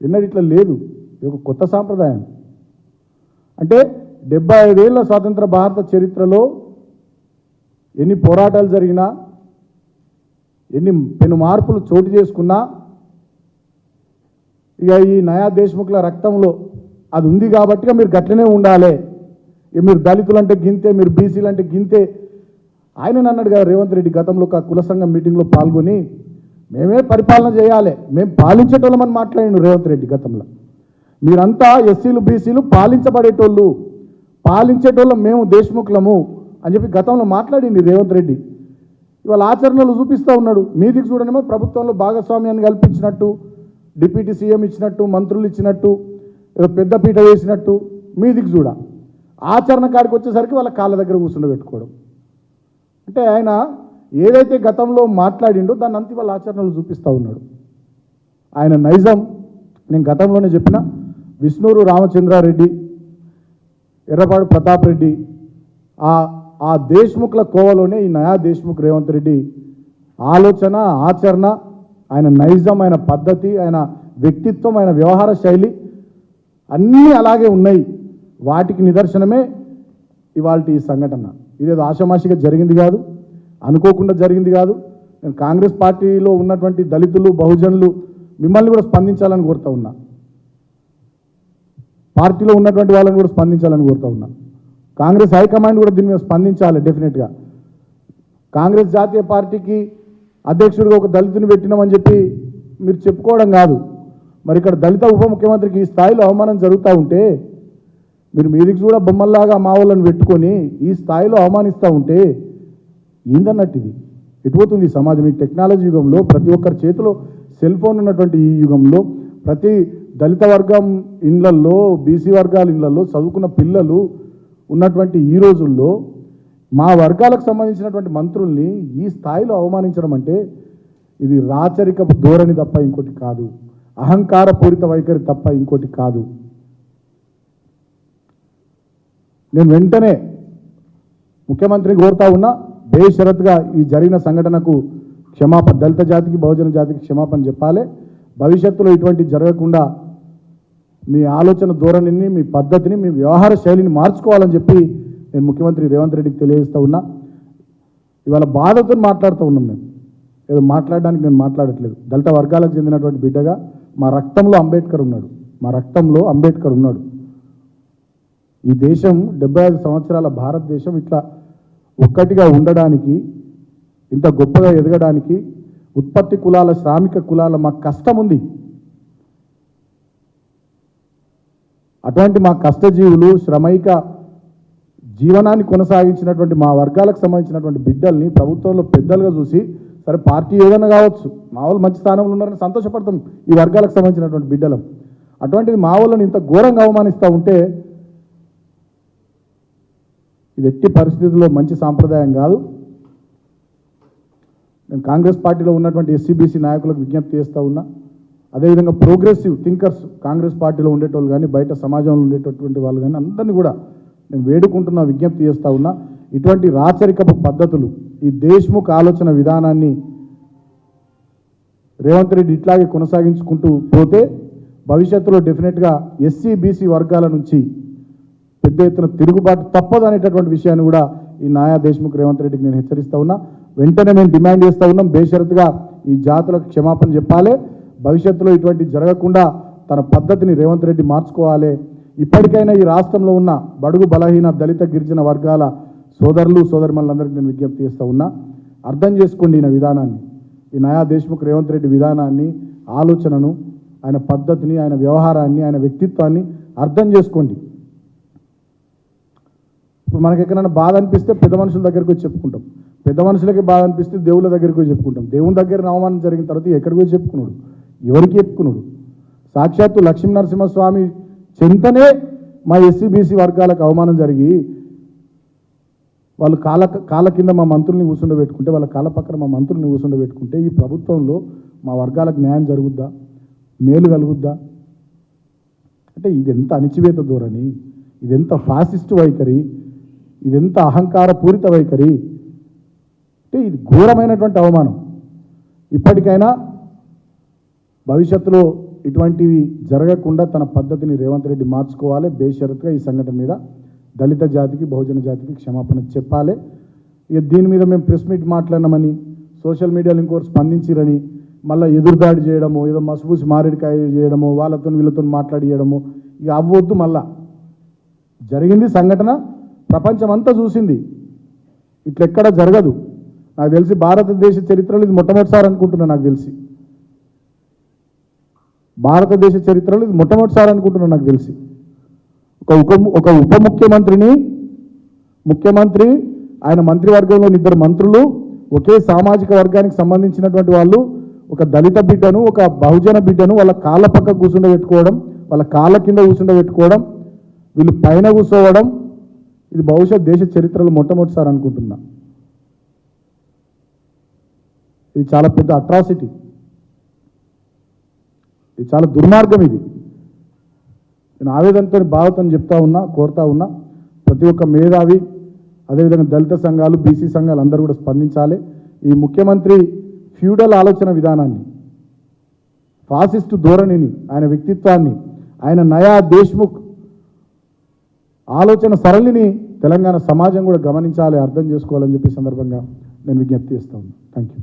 ఎన్నడూ ఇట్లా లేదు. ఇది ఒక కొత్త సాంప్రదాయం. అంటే డెబ్బై ఐదేళ్ళ స్వాతంత్ర భారత చరిత్రలో ఎన్ని పోరాటాలు జరిగినా ఎన్ని పెను మార్పులు చోటు చేసుకున్నా ఇక ఈ నయా దేశ్ముఖుల రక్తంలో అది ఉంది కాబట్టి మీరు గట్లనే ఉండాలి. ఇక మీరు దళితులు అంటే గింతే మీరు బీసీలు అంటే గింతే. ఆయన అన్నాడు కదా రేవంత్ రెడ్డి గతంలో ఒక కుల సంఘం మీటింగ్లో పాల్గొని మేమే పరిపాలన చేయాలి. మేము పాలించేటోళ్ళమని మాట్లాడిండు రేవంత్ రెడ్డి గతంలో. మీరంతా ఎస్సీలు బీసీలు పాలించబడేటోళ్ళు. పాలించేటోళ్ళం మేము దేశముఖులము అని చెప్పి గతంలో మాట్లాడింది రేవంత్ రెడ్డి. ఇవాళ ఆచరణలు చూపిస్తూ ఉన్నాడు. మీదికి చూడనేమో ప్రభుత్వంలో భాగస్వామ్యాన్ని కల్పించినట్టు డిప్యూటీ సీఎం ఇచ్చినట్టు మంత్రులు ఇచ్చినట్టు ఏదో పెద్దపీట వేసినట్టు మీదికి చూడ. ఆచరణ కాడికి వచ్చేసరికి వాళ్ళ కాళ్ళ దగ్గర కూర్చుండబెట్టుకోవడం అంటే ఆయన ఏదైతే గతంలో మాట్లాడిండో దాన్ని అంత వాళ్ళ ఆచరణలు చూపిస్తూ ఉన్నాడు. ఆయన నైజం నేను గతంలోనే చెప్పిన. విష్ణూరు రామచంద్రారెడ్డి ఎర్రపాడు ప్రతాప్ రెడ్డి ఆ ఆ దేశ్ముఖుల కోవలోనే ఈ నయా దేశ్ముఖ్ రేవంత్ రెడ్డి ఆలోచన ఆచరణ ఆయన నైజం ఆయన పద్ధతి ఆయన వ్యక్తిత్వం ఆయన వ్యవహార శైలి అన్నీ అలాగే ఉన్నాయి. వాటికి నిదర్శనమే ఇవాళ ఈ సంఘటన. ఇదేదో ఆషమాషిగా జరిగింది కాదు. అనుకోకుండా జరిగింది కాదు. నేను కాంగ్రెస్ పార్టీలో ఉన్నటువంటి దళితులు బహుజనులు మిమ్మల్ని కూడా స్పందించాలని కోరుతా ఉన్నా. పార్టీలో ఉన్నటువంటి వాళ్ళని కూడా స్పందించాలని కోరుతా ఉన్నా. కాంగ్రెస్ హైకమాండ్ కూడా దీని మీద స్పందించాలి డెఫినెట్గా కాంగ్రెస్ జాతీయ పార్టీకి అధ్యక్షుడిగా ఒక దళితుని పెట్టినామని చెప్పి మీరు చెప్పుకోవడం కాదు. మరి ఇక్కడ దళిత ఉప ముఖ్యమంత్రికి ఈ స్థాయిలో అవమానం జరుగుతూ ఉంటే మీరు మీదికి కూడా బొమ్మల్లాగా మా వాళ్ళని పెట్టుకొని ఈ స్థాయిలో అవమానిస్తూ ఉంటే ఏందన్నట్టు ఇది ఎటుపోతుంది? ఈ సమాజం ఈ టెక్నాలజీ యుగంలో ప్రతి ఒక్కరి చేతిలో సెల్ ఫోన్ ఉన్నటువంటి ఈ యుగంలో ప్రతి దళిత వర్గం ఇండ్లల్లో బీసీ వర్గాల ఇండ్లల్లో చదువుకున్న పిల్లలు ఉన్నటువంటి ఈ రోజుల్లో మా వర్గాలకు సంబంధించినటువంటి మంత్రుల్ని ఈ స్థాయిలో అవమానించడం అంటే ఇది రాచరిక ధోరణి తప్ప ఇంకోటి కాదు. అహంకారపూరిత వైఖరి తప్ప ఇంకోటి కాదు. నేను వెంటనే ముఖ్యమంత్రిని కోరుతా ఉన్నా బేషరత్గా ఈ జరిగిన సంఘటనకు క్షమాపణ దళిత జాతికి బహుజన జాతికి క్షమాపణ చెప్పాలి. భవిష్యత్తులో ఇటువంటి జరగకుండా మీ ఆలోచన ధోరణిని మీ పద్ధతిని మీ వ్యవహార శైలిని మార్చుకోవాలని చెప్పి నేను ముఖ్యమంత్రి రేవంత్ రెడ్డికి తెలియజేస్తూ ఉన్నా. ఇవాళ బాధతో మాట్లాడుతూ ఉన్నాం మేము. ఏదో మాట్లాడడానికి నేను మాట్లాడట్లేదు. దళిత వర్గాలకు చెందినటువంటి బిడ్డగా మా రక్తంలో అంబేద్కర్ ఉన్నాడు. మా రక్తంలో అంబేద్కర్ ఉన్నాడు. ఈ దేశం డెబ్బై ఐదు సంవత్సరాల భారతదేశం ఇట్లా ఒక్కటిగా ఉండడానికి ఇంత గొప్పగా ఎదగడానికి ఉత్పత్తి కులాల శ్రామిక కులాల మా కష్టం ఉంది అటువంటి మా కష్టజీవులు శ్రమైక జీవనాన్ని కొనసాగించినటువంటి మా వర్గాలకు సంబంధించినటువంటి బిడ్డల్ని ప్రభుత్వంలో పెద్దలుగా చూసి సరే పార్టీ ఏదైనా కావచ్చు మా వాళ్ళు మంచి స్థానంలో ఉన్నారని సంతోషపడతాం ఈ వర్గాలకు సంబంధించినటువంటి బిడ్డలం. అటువంటిది మా వాళ్ళని ఇంత ఘోరంగా అవమానిస్తూ ఉంటే ఇది ఎట్టి పరిస్థితుల్లో మంచి సాంప్రదాయం కాదు. నేను కాంగ్రెస్ పార్టీలో ఉన్నటువంటి ఎస్సీబీసీ నాయకులకు విజ్ఞప్తి చేస్తూ ఉన్నా. అదేవిధంగా ప్రోగ్రెసివ్ థింకర్స్ కాంగ్రెస్ పార్టీలో ఉండేటోళ్ళు కానీ బయట సమాజంలో ఉండేటటువంటి వాళ్ళు కానీ అందరినీ కూడా నేను వేడుకుంటున్నా విజ్ఞప్తి చేస్తూ ఉన్నా. ఇటువంటి రాచరికపు పద్ధతులు ఈ దేశ్ముఖ్ ఆలోచన విధానాన్ని రేవంత్ రెడ్డి ఇట్లాగే కొనసాగించుకుంటూ పోతే భవిష్యత్తులో డెఫినెట్గా ఎస్సీ బీసీ వర్గాల నుంచి పెద్ద ఎత్తున తిరుగుబాటు తప్పదు అనేటటువంటి విషయాన్ని కూడా ఈ నాయా దేశ్ముఖ్ రేవంత్ రెడ్డికి నేను హెచ్చరిస్తా ఉన్నా. వెంటనే మేము డిమాండ్ చేస్తూ ఉన్నాం. బేషరతుగా ఈ జాతులకు క్షమాపణ చెప్పాలి. భవిష్యత్తులో ఇటువంటి జరగకుండా తన పద్ధతిని రేవంత్ రెడ్డి మార్చుకోవాలి. ఇప్పటికైనా ఈ రాష్ట్రంలో ఉన్న బడుగు బలహీన దళిత గిరిజన వర్గాల సోదరులు సోదరిమణులందరికీ నేను విజ్ఞప్తి చేస్తూ ఉన్నా. అర్థం చేసుకోండి ఈయన విధానాన్ని. ఈ నయా దేశ్ముఖ్ రేవంత్ రెడ్డి విధానాన్ని ఆలోచనను ఆయన పద్ధతిని ఆయన వ్యవహారాన్ని ఆయన వ్యక్తిత్వాన్ని అర్థం చేసుకోండి. ఇప్పుడు మనకి ఎక్కడైనా బాధ అనిపిస్తే పెద్ద మనుషుల దగ్గరికి వచ్చి చెప్పుకుంటాం. పెద్ద మనుషులకి బాధ అనిపిస్తే దేవుళ్ళ దగ్గరికి వచ్చి చెప్పుకుంటాం. దేవుని దగ్గర అవమానం జరిగిన తర్వాత ఎక్కడికి వచ్చి చెప్పుకున్నాడు? ఎవరికి చెప్పుకున్నాడు? సాక్షాత్తు లక్ష్మీ నరసింహస్వామి చెంతనే మా ఎస్సీబీసీ వర్గాలకు అవమానం జరిగి వాళ్ళు కాళ్ళ కాళ్ళ కింద మా మంత్రుల్ని కూర్చుండబెట్టుకుంటే వాళ్ళ కాళ్ళ పక్కన మా మంత్రుల్ని కూర్చుండబెట్టుకుంటే ఈ ప్రభుత్వంలో మా వర్గాలకు న్యాయం జరుగుద్దా? మేలు కలుగుద్దా? అంటే ఇది ఎంత అణిచివేత ధోరణి? ఇదెంత ఫాసిస్ట్ వైఖరి? ఇదెంత అహంకార పూరిత వైఖరి? అంటే ఇది ఘోరమైనటువంటి అవమానం. ఇప్పటికైనా భవిష్యత్తులో ఇటువంటివి జరగకుండా తన పద్ధతిని రేవంత్ రెడ్డి మార్చుకోవాలి బేషరత్గా ఈ సంఘటన మీద దళిత జాతికి బహుజన జాతికి క్షమాపణ చెప్పాలి. ఇక దీని మీద మేము ప్రెస్ మీట్ మాట్లాడినామని సోషల్ మీడియాలో ఇంకోరు స్పందించిరని మళ్ళీ ఎదురుదాడి చేయడము ఏదో మసుబూసి మారేడికాయ చేయడము వాళ్ళతో వీళ్ళతో మాట్లాడియడము ఇక అవ్వద్దు మళ్ళా. జరిగింది సంఘటన ప్రపంచం అంతా చూసింది. ఇట్లెక్కడ జరగదు. నాకు తెలిసి భారతదేశ చరిత్రలో ఇది మొట్టమొదటిసారి అనుకుంటున్నా నాకు తెలిసి. భారతదేశ చరిత్రలో ఇది మొట్టమొదటిసారి అనుకుంటున్నా నాకు తెలిసి. ఒక ఉప ఒక ఉప ముఖ్యమంత్రిని ముఖ్యమంత్రి ఆయన మంత్రివర్గంలోని ఇద్దరు మంత్రులు ఒకే సామాజిక వర్గానికి సంబంధించినటువంటి వాళ్ళు ఒక దళిత బిడ్డను ఒక బహుజన బిడ్డను వాళ్ళ కాళ్ళ పక్క కూర్చుండబెట్టుకోవడం వాళ్ళ కాళ్ళ కింద కూర్చుండబెట్టుకోవడం వీళ్ళు పైన కూర్చోవడం ఇది బహుశా దేశ చరిత్రలో మొట్టమొదటిసారి అనుకుంటున్నా. ఇది చాలా పెద్ద అట్రాసిటీ ఇది చాలా దుర్మార్గం ఇది. నేను ఆవేదనతో బాధతను చెప్తా ఉన్నా కోరుతా ఉన్నా ప్రతి ఒక్క మేధావి అదేవిధంగా దళిత సంఘాలు బీసీ సంఘాలు అందరూ కూడా స్పందించాలి. ఈ ముఖ్యమంత్రి ఫ్యూడల్ ఆలోచన విధానాన్ని ఫాసిస్టు ధోరణిని ఆయన వ్యక్తిత్వాన్ని ఆయన నయా దేశ్ముఖ్ ఆలోచన సరళిని తెలంగాణ సమాజం కూడా గమనించాలి అర్థం చేసుకోవాలని చెప్పి సందర్భంగా నేను విజ్ఞప్తి చేస్తా ఉన్నాను థ్యాంక్ యూ